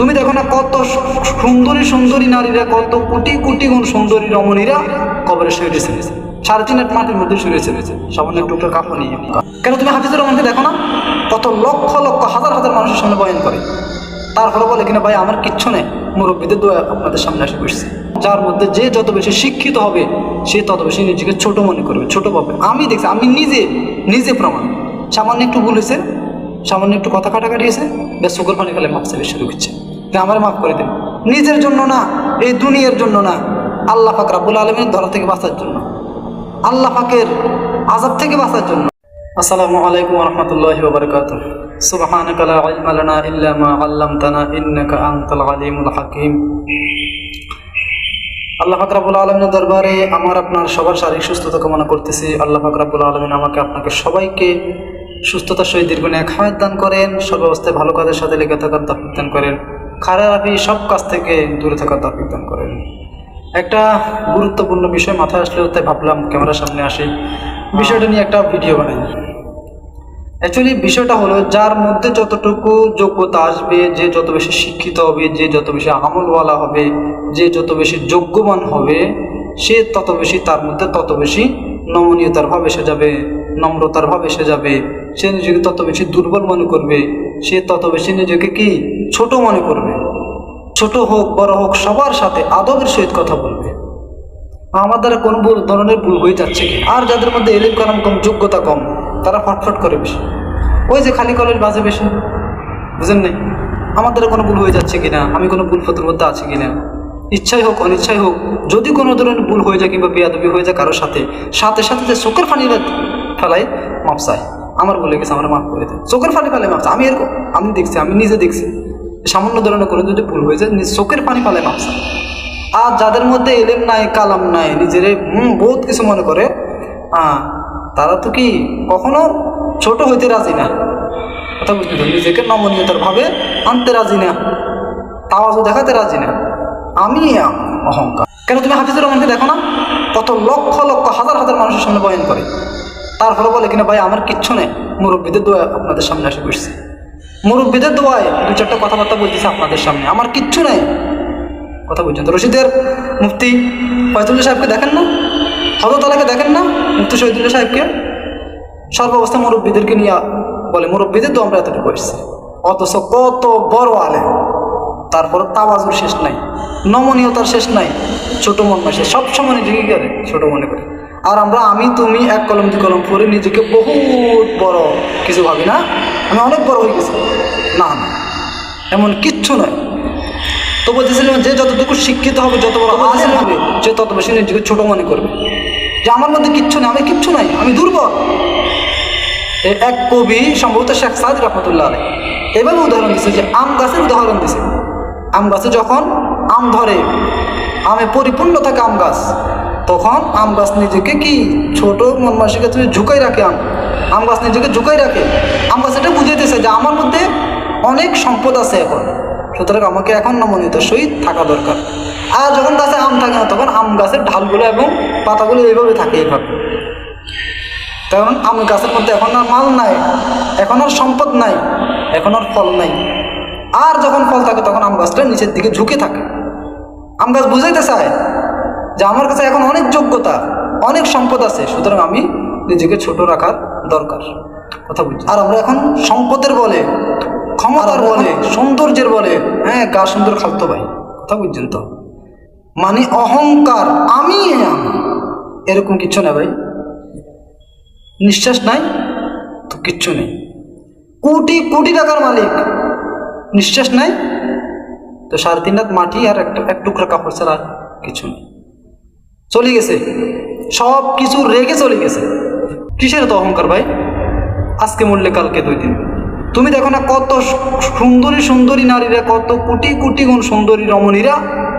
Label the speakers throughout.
Speaker 1: তুমি দেখো না কত সুন্দরী সুন্দরী নারীরা, কত কোটি কোটি গুণ সুন্দরী রমণীরা কবরে শুয়ে রয়েছে। সাড়ে তিন হাত মাটির মধ্যে শুয়ে রয়েছে। সামান্য একটু কাপড় নিয়ে কেন তুমি হাফিজুর রহমানকে দেখো না? কত লক্ষ লক্ষ, হাজার হাজার মানুষের সামনে বয়ন করে। তারপরে বলে কিনা, ভাই, আমার কিচ্ছু নেই। মুরব্বীদের দোয়া আপনাদের সামনে এসে বসছে। যার মধ্যে যে যত বেশি শিক্ষিত হবে, সে তত বেশি নিজেকে ছোট মনে করবে, ছোট পাবে আমি দেখছি, আমি নিজে নিজে প্রমাণ। সামান্য একটু ভুল হয়েছে, সামান্য একটু কথা কাটাকাটি হয়েছে বেশ শুকর পানি ফেলে মাপ চাইবে শুরু করছে। যে আমার মাফ করে দেন নিজের জন্য না এই দুনিয়ার জন্য না আল্লাহ পাক রাবুল আলমের ধরা থেকে বাঁচার জন্য আল্লাহ পাকের আজাব থেকে বাঁচার জন্য আসসালামু আলাইকুম রহমতুল্লাহ বারকাত سبحانك لا علم لنا إلا ما علمتنا إنك أنت العليم الحكيم আল্লাহ ফাকরাবুল আলমিনের দরবারে আমার আপনার সবার শারীরিক সুস্থতা কামনা করতেছি আল্লাহ ফাকরাবুল আলমিন আমাকে আপনাকে সবাইকে সুস্থতার সহিত দীর্ঘ এক হায়াত দান করেন সর্বাবস্থায় ভালো কাজের সাথে লেগে থাকার তাফিক দান করেন খারাপি সব কাজ থেকে দূরে থাকার তাফিক দান করেন। একটা গুরুত্বপূর্ণ বিষয় মাথায় আসলেও তাই ভাবলাম ক্যামেরার সামনে আসি। বিষয়টা নিয়ে একটা ভিডিও বানাই। অ্যাকচুয়ালি বিষয়টা হলো, যার মধ্যে যতটুকু যোগ্যতা আসবে, যে যত বেশি শিক্ষিত হবে, যে যত বেশি আমলওয়ালা হবে, যে যত বেশি যোগ্যবান হবে, সে তত বেশি তার মধ্যে তত বেশি নমনীয়তার ভাব এসে যাবে, নম্রতার ভাব এসে যাবে। সে নিজেকে তত বেশি দুর্বল মনে করবে, সে তত বেশি নিজেকে কি? ছোট মনে করবে। ছোট হোক, বড় হোক, সবার সাথে আদবের সহিত কথা বলবে। আমার দ্বারা কোনো ভুল, ধরনের ভুল হয়ে যাচ্ছে কি? আর যাদের মধ্যে এলিম কালাম কম যোগ্যতা কম, তারা ফটফট করে বেশি। ওই যে খালি কলেজ বাজে বেশি। বুঝেন নাই? আমার দ্বারা কোনো ভুল হয়ে যাচ্ছে কিনা? আমি কোনো ভুল ফতুর মধ্যে আছি কিনা? ইচ্ছাই হোক, অনিচ্ছাই হোক, যদি কোনো ধরনের ভুল হয়ে যায় কিংবা বেয়াদবি হয়ে যায় কারোর সাথে সাথে সাথে যে চোখের ফানি ফেলাই মাপ চাই আমার বলে গেছে, আমার মাফ করে দেয় চোখের ফানি ফেলে মাপ চাই। আমি এরকম, আমি দেখছি, আমি নিজে দেখছি। সামান্য ধরনের কোনো যদি ভুল হয়ে যায় চোখের পানি পালে মাপ চাই। আর যাদের মধ্যে এলেম নাই, কালাম নাই, নিজের বহুত কিছু মনে করে তারা তো কি কখনো ছোট হইতে রাজি না? কথা বুঝতে তো নিজেকে নমনীয়তার ভাবে আনতে রাজি না তাওয়াজও দেখাতে রাজি না। আমি অহংকার। কেন তুমি হাফিজুর রহমানকে দেখো না? কত লক্ষ লক্ষ, হাজার হাজার মানুষের সামনে বয়ন করে। তারপরে বলে কিনা ভাই, আমার কিচ্ছু নেই। মুরব্বীদের দোয়া আপনাদের সামনে এসে বসছে। মুরব্বীদের দোয়ায় দু চারটা কথাবার্তা বলতেছে আপনাদের সামনে। আমার কিচ্ছু নাই। কথা বলছেন তো। রশিদের মুফতি ফয়তুল্লাহ সাহেবকে দেখেন না? হজরতালাকে দেখেন না? মুফতি শহীদুল্লাহ সাহেবকে? সর্বাবস্থা মুরব্বীদেরকে নিয়ে বলে, মুরব্বীদের তো আমরা এতটুকু এসেছি অথচ কত বড় আলে তারপর তাওয়াজুর শেষ নাই, নমনীয়তার শেষ নাই, ছোট মন সে সবসময় নিজেকে করে? ছোট মনে করে। আর আমরা আমি তুমি এক কলম দু কলম পরে নিজেকে বহুত বড়। কিছু ভাবি না? আমি অনেক বড় হয়ে গেছি। না না এমন কিচ্ছু নয়। তো বলতেছিলাম যে যতটুকু শিক্ষিত হবে যত বড় আলেম হবে সে তত বেশি নিজেকে ছোটো মনে করবে। যে আমার মধ্যে কিচ্ছু নেই আমি কিচ্ছু নাই আমি দুর্বল। এক কবি সম্ভবত শেখ সাদ রহমতুল্লাহ আলাই এভাবে উদাহরণ দিছে যে আম গাছের উদাহরণ দিছে। আম গাছে যখন আম ধরে আমে পরিপূর্ণ থাকে আম গাছ। তখন আম গাছ নিজেকে কি? ছোট মনমাসিকে তুমি ঝুঁকাই রাখে আম। আম গাছ নিজেকে ঝুঁকাই রাখে। আম গাছ এটা বুঝাইতেছে যে আমার মধ্যে অনেক সম্পদ আছে এখন। সুতরাং আমাকে এখন নমনীয়তার সহিত থাকা দরকার। আর যখন গাছে আম থাকে না, তখন আম গাছের ঢালগুলো এবং পাতাগুলো এইভাবে থাকে এইভাবে। কারণ আম গাছের মধ্যে এখন আর মাল নাই, এখন আর সম্পদ নাই, এখন আর ফল নাই। আর যখন ফল থাকে, তখন আম গাছটা নিচের দিকে ঝুঁকে থাকে। আম গাছ বুঝাইতে চায় যে আমার কাছে এখন অনেক যোগ্যতা অনেক সম্পদ আছে সুতরাং আমি নিজেকে ছোট রাখার দরকার। কথা বুঝছি আর আমরা এখন সম্পদের বলে ক্ষমতার বলে সৌন্দর্যের বলে হ্যাঁ গা সুন্দর খালতো ভাই। কথা বুঝছেন তো? মানে অহংকার আমি আমি। এরকম কিছু না ভাই। নিঃশ্বাস নাই তো কিচ্ছু নেই। কোটি কোটি টাকার মালিক নিঃশ্বাস নাই তো সাড়ে তিন রাত মাটি আর একটা এক টুকরা কাপড় ছাড়া কিছু নেই। চলে গেছে। সব কিছু রেখে চলে গেছে। কিসের তো অহংকার ভাই? আজকে মরলে কালকে দুই দিন। তুমি দেখো না কত সুন্দরী সুন্দরী নারীরা, কত কোটি কোটি গুণ সুন্দরী রমণীরা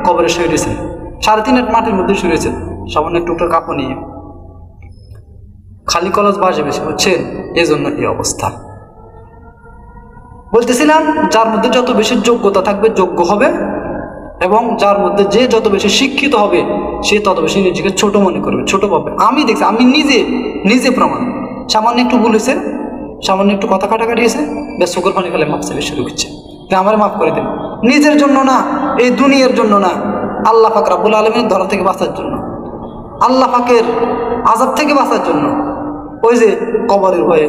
Speaker 1: কবরে শুয়ে রয়েছেন সাড়ে তিন মাটির মধ্যে শুয়ে রয়েছেন সামান্য টুকরা কাপড় নিয়ে। খালি কলস বাজে বেশি এই জন্য এই অবস্থা। বলতেছিলাম, যার মধ্যে যত বেশি যোগ্যতা থাকবে, যোগ্য হবে। এবং যার মধ্যে যে যত বেশি শিক্ষিত হবে, সে তত বেশি নিজেকে ছোট মনে করবে, ছোট পাবে আমি দেখছি, আমি নিজে নিজে প্রমাণ। সামান্য একটু হয়েছে, সামান্য একটু কথা কাটাকাটি হয়েছে বেশ চোখের পানি ফেলে মাপ চাইবে শুরু করছে আমার মাফ করে দেন। নিজের জন্য না, এই দুনিয়ার জন্য না, আল্লাহ পাক রাব্বুল আলমীর ধরা থেকে বাঁচার জন্য। আল্লাহ পাকের আজাব থেকে বাঁচার জন্য। ওই যে কবরের ভয়ে,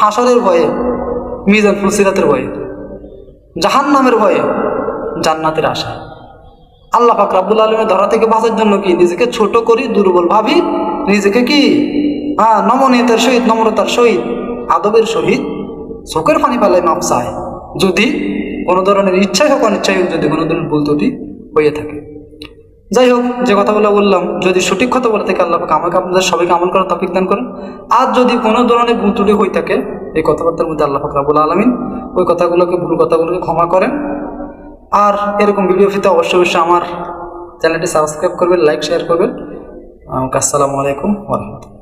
Speaker 1: হাসরের ভয়ে, মিজান ফুলসিরাতের ভয়ে জাহান নামের ভয়ে, জান্নাতের আশা আল্লাহ পাক রাব্বুল আলমের ধরা থেকে বাঁচার জন্য কি? নিজেকে ছোট করি, দুর্বল ভাবি, নিজেকে কি? হ্যাঁ নমনীয়তার সহিত, নম্রতার সহিত, আদবের সহিত চোখের পানি পালাই মাপ চায়। যদি কোনো ধরনের ইচ্ছাই হোক, অনিচ্ছাই হোক, যদি কোনো ধরনের ভুল ত্রুটি হয়ে থাকে। যাই হোক, যে কথাগুলো বললাম, যদি সঠিক কথা বলে থাকে, আল্লাহ আমাকে আপনাদের সবাইকে আমল করার তফিক দান করেন। আর যদি কোনো ধরনের ভুল ত্রুটি হয়ে থাকে, এই কথাবার্তার মধ্যে আল্লাহ পাক রাবুল আলমিন ওই কথাগুলোকে, ভুল কথাগুলোকে ক্ষমা করেন। আর এরকম ভিডিও পেতে অবশ্যই অবশ্যই আমার চ্যানেলটি সাবস্ক্রাইব করবেন লাইক শেয়ার করবেন। আসসালামু আলাইকুম ওরহমতুল্লাহ